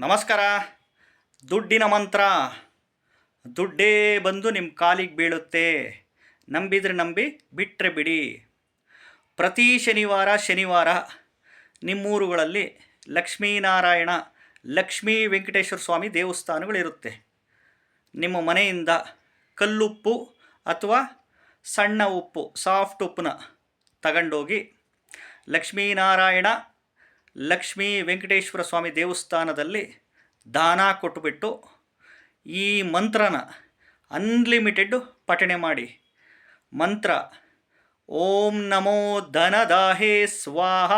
ನಮಸ್ಕಾರ. ದುಡ್ಡಿನ ಮಂತ್ರ. ದುಡ್ಡೇ ಬಂದು ನಿಮ್ಮ ಕಾಲಿಗೆ ಬೀಳುತ್ತೆ. ನಂಬಿದ್ರೆ ನಂಬಿ ಬಿಟ್ಟರೆ ಬಿಡಿ. ಪ್ರತಿ ಶನಿವಾರ ಶನಿವಾರ ನಿಮ್ಮೂರುಗಳಲ್ಲಿ ಲಕ್ಷ್ಮೀನಾರಾಯಣ, ಲಕ್ಷ್ಮೀ ವೆಂಕಟೇಶ್ವರ ಸ್ವಾಮಿ ದೇವಸ್ಥಾನಗಳಿರುತ್ತೆ. ನಿಮ್ಮ ಮನೆಯಿಂದ ಕಲ್ಲುಪ್ಪು ಅಥವಾ ಸಣ್ಣ ಉಪ್ಪು, ಸಾಫ್ಟ್ ಉಪ್ಪನ್ನ ತಗೊಂಡೋಗಿ ಲಕ್ಷ್ಮೀನಾರಾಯಣ ಲಕ್ಷ್ಮೀ ವೆಂಕಟೇಶ್ವರ ಸ್ವಾಮಿ ದೇವಸ್ಥಾನದಲ್ಲಿ ದಾನ ಕೊಟ್ಟುಬಿಟ್ಟು ಈ ಮಂತ್ರನ ಅನ್ಲಿಮಿಟೆಡ್ ಪಠಣೆ ಮಾಡಿ. ಮಂತ್ರ, ಓಂ ನಮೋ ಧನದಾಹೇ ಸ್ವಾಹ,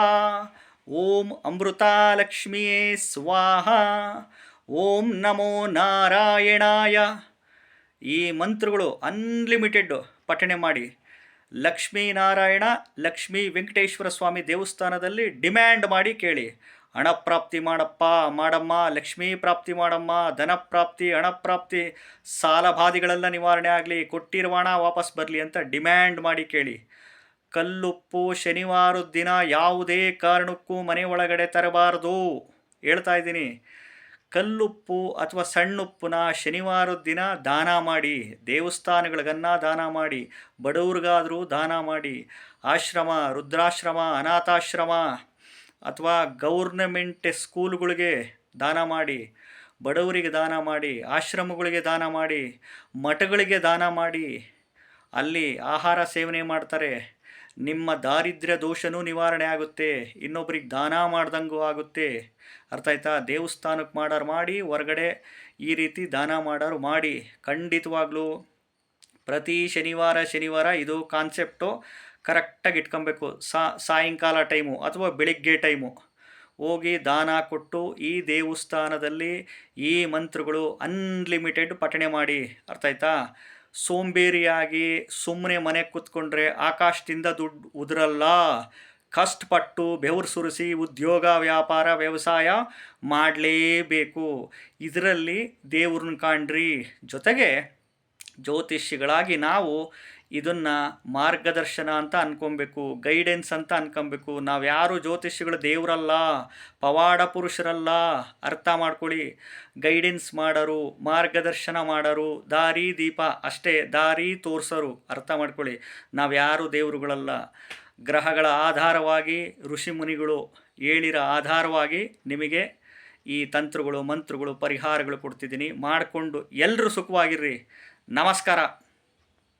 ಓಂ ಅಮೃತಾಲಕ್ಷ್ಮಿಯೇ ಸ್ವಾಹ, ಓಂ ನಮೋ ನಾರಾಯಣಾಯ. ಈ ಮಂತ್ರಗಳು ಅನ್ಲಿಮಿಟೆಡ್ ಪಠಣೆ ಮಾಡಿ. ಲಕ್ಷ್ಮೀನಾರಾಯಣ, ಲಕ್ಷ್ಮೀ ವೆಂಕಟೇಶ್ವರ ಸ್ವಾಮಿ ದೇವಸ್ಥಾನದಲ್ಲಿ ಡಿಮ್ಯಾಂಡ್ ಮಾಡಿ ಕೇಳಿ. ಹಣ ಪ್ರಾಪ್ತಿ ಮಾಡಪ್ಪ, ಮಾಡಮ್ಮ, ಲಕ್ಷ್ಮೀ ಪ್ರಾಪ್ತಿ ಮಾಡಮ್ಮ, ಧನ ಪ್ರಾಪ್ತಿ, ಹಣ ಪ್ರಾಪ್ತಿ, ಸಾಲ ನಿವಾರಣೆ ಆಗಲಿ, ಕೊಟ್ಟಿರುವ ಹಣ ವಾಪಸ್ ಬರಲಿ ಅಂತ ಡಿಮ್ಯಾಂಡ್ ಮಾಡಿ ಕೇಳಿ. ಕಲ್ಲುಪ್ಪು ಶನಿವಾರದ ದಿನ ಯಾವುದೇ ಕಾರಣಕ್ಕೂ ಮನೆ ಒಳಗಡೆ ತರಬಾರದು. ಹೇಳ್ತಾ ಇದ್ದೀನಿ. ಕಲ್ಲುಪ್ಪು ಅಥವಾ ಸಣ್ಣುಪ್ಪನ ಶನಿವಾರದ ದಿನ ದಾನ ಮಾಡಿ, ದೇವಸ್ಥಾನಗಳಿಗನ್ನ ದಾನ ಮಾಡಿ, ಬಡವ್ರಿಗಾದರೂ ದಾನ ಮಾಡಿ, ಆಶ್ರಮ, ರುದ್ರಾಶ್ರಮ, ಅನಾಥಾಶ್ರಮ ಅಥವಾ ಗೌರ್ನಮೆಂಟ್ ಸ್ಕೂಲ್ಗಳಿಗೆ ದಾನ ಮಾಡಿ, ಬಡವರಿಗೆ ದಾನ ಮಾಡಿ, ಆಶ್ರಮಗಳಿಗೆ ದಾನ ಮಾಡಿ, ಮಠಗಳಿಗೆ ದಾನ ಮಾಡಿ, ಅಲ್ಲಿ ಆಹಾರ ಸೇವನೆ ಮಾಡ್ತಾರೆ. ನಿಮ್ಮ ದಾರಿದ್ರ್ಯ ದೋಷನೂ ನಿವಾರಣೆ ಆಗುತ್ತೆ, ಇನ್ನೊಬ್ರಿಗೆ ದಾನ ಮಾಡ್ದಂಗೂ ಆಗುತ್ತೆ. ಅರ್ಥ ಆಯ್ತಾ? ದೇವಸ್ಥಾನಕ್ಕೆ ಮಾಡೋರು ಮಾಡಿ, ಹೊರಗಡೆ ಈ ರೀತಿ ದಾನ ಮಾಡೋರು ಮಾಡಿ, ಖಂಡಿತವಾಗ್ಲೂ ಪ್ರತಿ ಶನಿವಾರ ಶನಿವಾರ ಇದು ಕಾನ್ಸೆಪ್ಟು ಕರೆಕ್ಟಾಗಿ ಇಟ್ಕೊಬೇಕು. ಸಾಯಂಕಾಲ ಟೈಮು ಅಥವಾ ಬೆಳಿಗ್ಗೆ ಟೈಮು. ಹೋಗಿ ದಾನ ಕೊಟ್ಟು ಈ ದೇವಸ್ಥಾನದಲ್ಲಿ ಈ ಮಂತ್ರಗಳು ಅನ್ಲಿಮಿಟೆಡ್ ಪಠಣೆ ಮಾಡಿ. ಅರ್ಥ ಆಯ್ತಾ? ಸೋಂಬೇರಿಯಾಗಿ ಸುಮ್ಮನೆ ಮನೆಗೆ ಕೂತ್ಕೊಂಡ್ರೆ ಆಕಾಶದಿಂದ ದುಡ್ಡು ಉದುರಲ್ಲ. ಕಷ್ಟಪಟ್ಟು ಬೆವರು ಸುರಿಸಿ ಉದ್ಯೋಗ, ವ್ಯಾಪಾರ, ವ್ಯವಸಾಯ ಮಾಡಲೇಬೇಕು. ಇದರಲ್ಲಿ ದೇವ್ರನ್ನ ಕಾಣ್ರಿ. ಜೊತೆಗೆ ಜ್ಯೋತಿಷಿಗಳಾಗಿ ನಾವು ಇದನ್ನು ಮಾರ್ಗದರ್ಶನ ಅಂತ ಅನ್ಕೊಬೇಕು ಗೈಡೆನ್ಸ್ ಅಂತ ಅನ್ಕೊಬೇಕು. ನಾವು ಯಾರು ಜ್ಯೋತಿಷಿಗಳು ದೇವರಲ್ಲ, ಪವಾಡ ಪುರುಷರಲ್ಲ, ಅರ್ಥ ಮಾಡ್ಕೊಳ್ಳಿ. ಗೈಡೆನ್ಸ್ ಮಾಡೋರು, ಮಾರ್ಗದರ್ಶನ ಮಾಡೋರು, ದಾರಿ ದೀಪ ಅಷ್ಟೇ, ದಾರಿ ತೋರಿಸೋರು, ಅರ್ಥ ಮಾಡ್ಕೊಳ್ಳಿ. ನಾವು ಯಾರು ದೇವರುಗಳಲ್ಲ. ಗ್ರಹಗಳ ಆಧಾರವಾಗಿ, ಋಷಿ ಮುನಿಗಳು ಹೇಳಿರೋ ಆಧಾರವಾಗಿ ನಿಮಗೆ ಈ ತಂತ್ರಗಳು, ಮಂತ್ರಗಳು, ಪರಿಹಾರಗಳು ಕೊಡ್ತಿದ್ದೀನಿ. ಮಾಡಿಕೊಂಡು ಎಲ್ಲರೂ ಸುಖವಾಗಿರ್ರಿ. ನಮಸ್ಕಾರ